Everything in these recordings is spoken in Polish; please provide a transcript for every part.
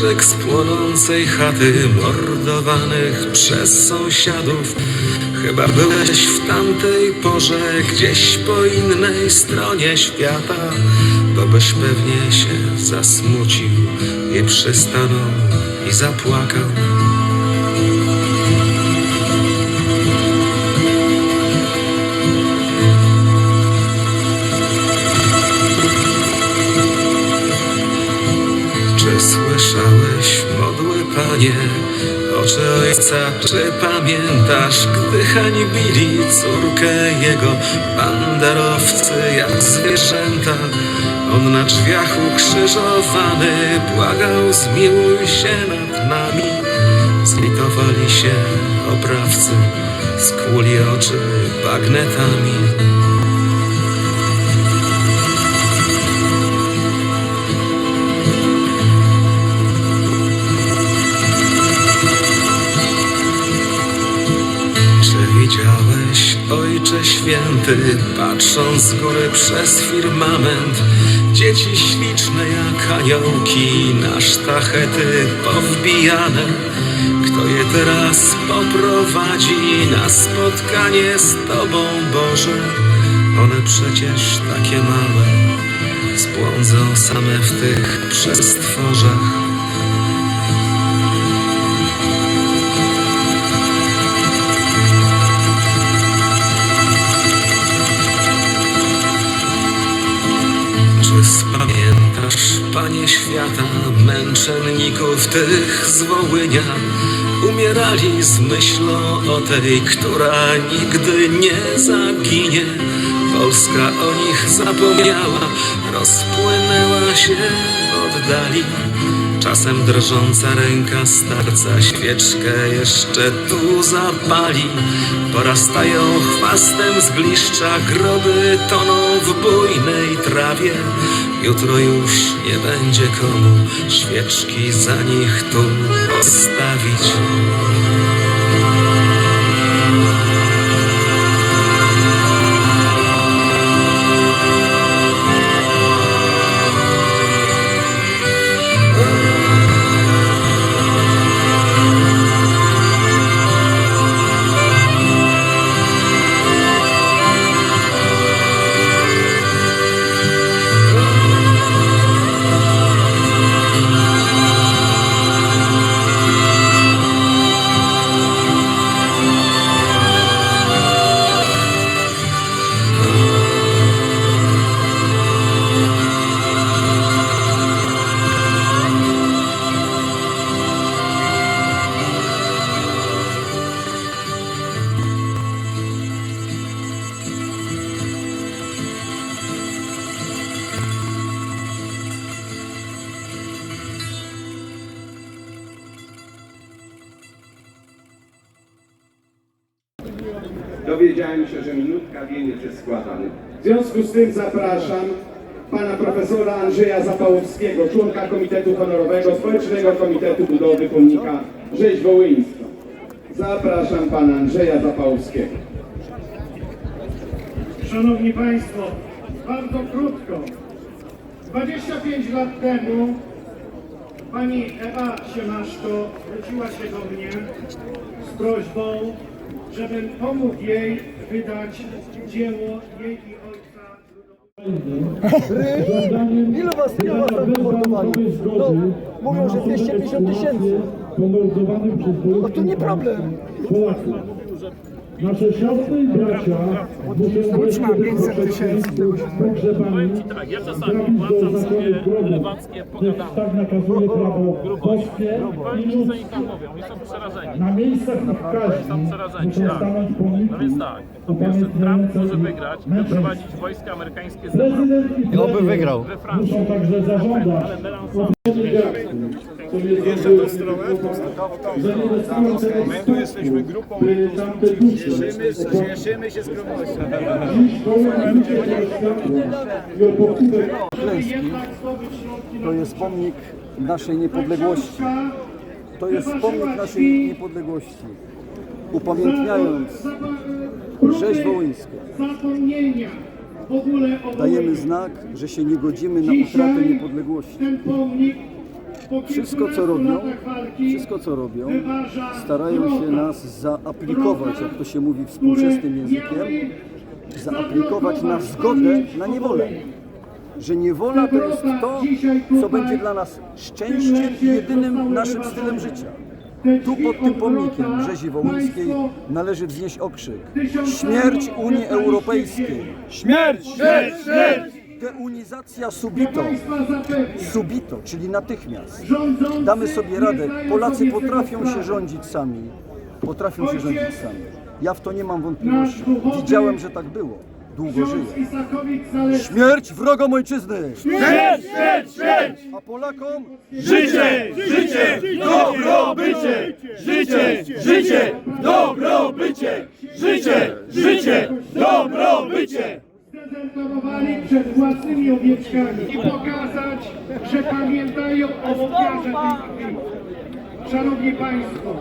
krzyk z płonącej chaty mordowanych przez sąsiadów. Chyba byłeś w tamtej porze gdzieś po innej stronie świata, bo byś pewnie się zasmucił i przystanął i zapłakał. Panie? Oczy ojca, czy pamiętasz, gdy hańbili córkę jego banderowcy jak zwierzęta? On na drzwiach ukrzyżowany błagał, zmiłuj się nad nami. Zlitowali się oprawcy, skłuli oczy bagnetami. Święty, patrząc z góry przez firmament, dzieci śliczne jak aniołki na sztachety powbijane? Kto je teraz poprowadzi na spotkanie z Tobą, Boże? One przecież takie małe, zbłądzą same w tych przestworzach. Świata, męczenników tych z? Umierali z myślą o tej, która nigdy nie zaginie. Polska o nich zapomniała, rozpłynęła się oddali. Czasem drżąca ręka starca świeczkę jeszcze tu zapali. Porastają chwastem z groby toną w bujnej trawie. Jutro już nie będzie komu świeczki za nich tu postawić. Dowiedziałem się, że minutka wieniec jest składany. W związku z tym zapraszam pana profesora Andrzeja Zapałowskiego, członka Komitetu Honorowego Społecznego Komitetu Budowy Pomnika Rzeź Wołyńska. Zapraszam pana Andrzeja Zapałowskiego. Szanowni Państwo, bardzo krótko. 25 lat temu pani Ewa Siemaszko zwróciła się do mnie z prośbą, żebym pomógł jej wydać dzieło jej i ojca. Ilu was, ilu was tam pomordowali? No, mówią, że 250 tysięcy. pomordowanych przez No to nie problem. Polaków. Nasze siostry i bracia muszą wreszcie być pogrzebani, tak, ja czasami trafić do włączam sobie grobu. lewackie Gdyż pogadanie. tak nakazuje prawo boskie i ludzkie. oni są przerażeni. Na miejscach ich Są kaźni przerażeni, muszą tak. stanąć pomniki No więc tak, po pierwsze Trump upamiętniające może ich wygrać wyprowadzić wojska amerykańskie z. Prezydent i premier wygrał. We Francji. muszą także zażądać Jeszcze tą stronę, nie dostaną tego My tu jesteśmy grupą dusze Cieszymy się skromnością. To jest pomnik naszej niepodległości. To jest pomnik naszej niepodległości. Upamiętniając rzeź wołyńską. W. Dajemy znak, że się nie godzimy na utratę niepodległości. Wszystko co robią, wszystko co robią, starają się nas zaaplikować, jak to się mówi współczesnym językiem, zaaplikować na zgodę na niewolę. Że niewola to jest to, co będzie dla nas szczęściem i jedynym naszym stylem życia. Tu pod tym pomnikiem Brzezi Wołyńskiej należy wznieść okrzyk. Śmierć Unii Europejskiej! Śmierć! Śmierć! Śmierć! Deunizacja subito! Subito, czyli natychmiast. Damy sobie radę. Polacy potrafią się rządzić sami. Potrafią się rządzić sami. Ja w to nie mam wątpliwości. Widziałem, że tak było. Długo Zaleski. Śmierć wrogom ojczyzny! Śmierć! Śmierć! Śmierć! A Polakom Życie! Życie! Dobrobycie! Życie! Życie! Dobrobycie! Życie! Życie! Dobrobycie! Zdezerterowali przed własnymi owieczkami i pokazać, że pamiętają o ofiarze tej krwi. Szanowni Państwo,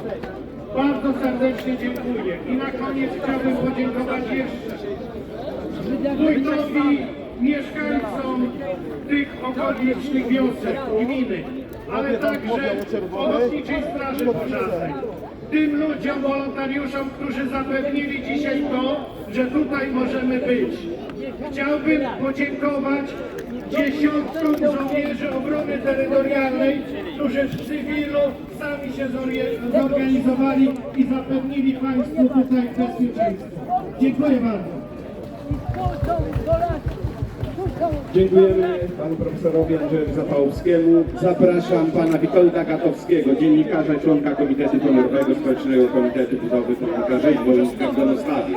bardzo serdecznie dziękuję i na koniec chciałbym podziękować jeszcze wójtowi, mieszkańcom tych okolicznych wiosek, gminy, ale także Ochotniczej Straży Pożarnej. Tym ludziom, wolontariuszom, którzy zapewnili dzisiaj to, że tutaj możemy być. Chciałbym podziękować dziesiątkom żołnierzy obrony terytorialnej, którzy w cywilu sami się zorganizowali i zapewnili Państwu tutaj bezpieczeństwo. Dziękuję bardzo. Dziękujemy panu profesorowi Andrzejowi Zapałowskiemu. Zapraszam pana Witolda Gatowskiego, dziennikarza, członka Komitetu Honorowego Społecznego Komitetu Budowy Pomnika Rzeź Wołyńska w Donostawie.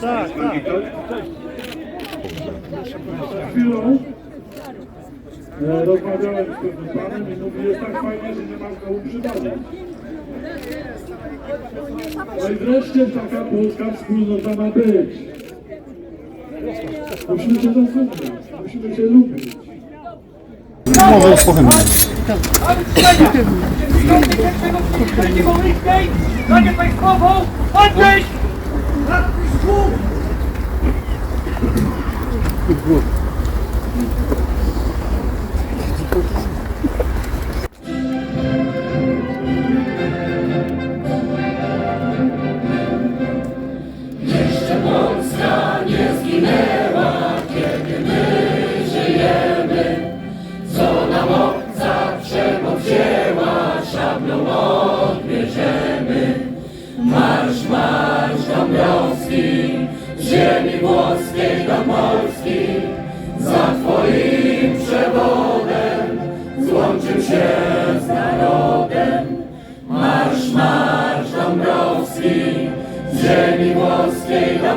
Tak, tak. chwilą rozmawiałem z pewnym panem i mówi, jest tak fajnie, że nie mam komu przydarzyć. No i wreszcie taka polska wspólnota ma być. Musimy się zrozumieć, musimy się lubić. Radę Państwową! Odejść!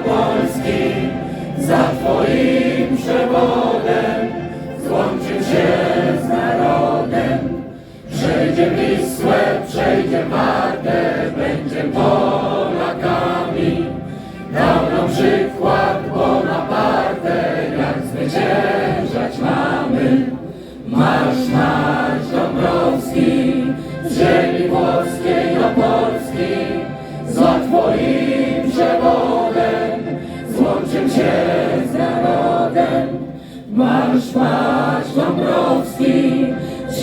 Polski za Twoim przewodem.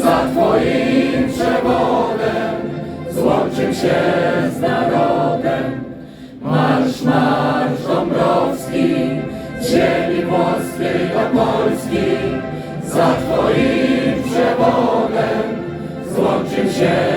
Twoim przewodem. Złączym się z narodem. Marsz, marsz Dąbrowski, z ziemi włoskiej do Polski, za Twoim przewodem złączym się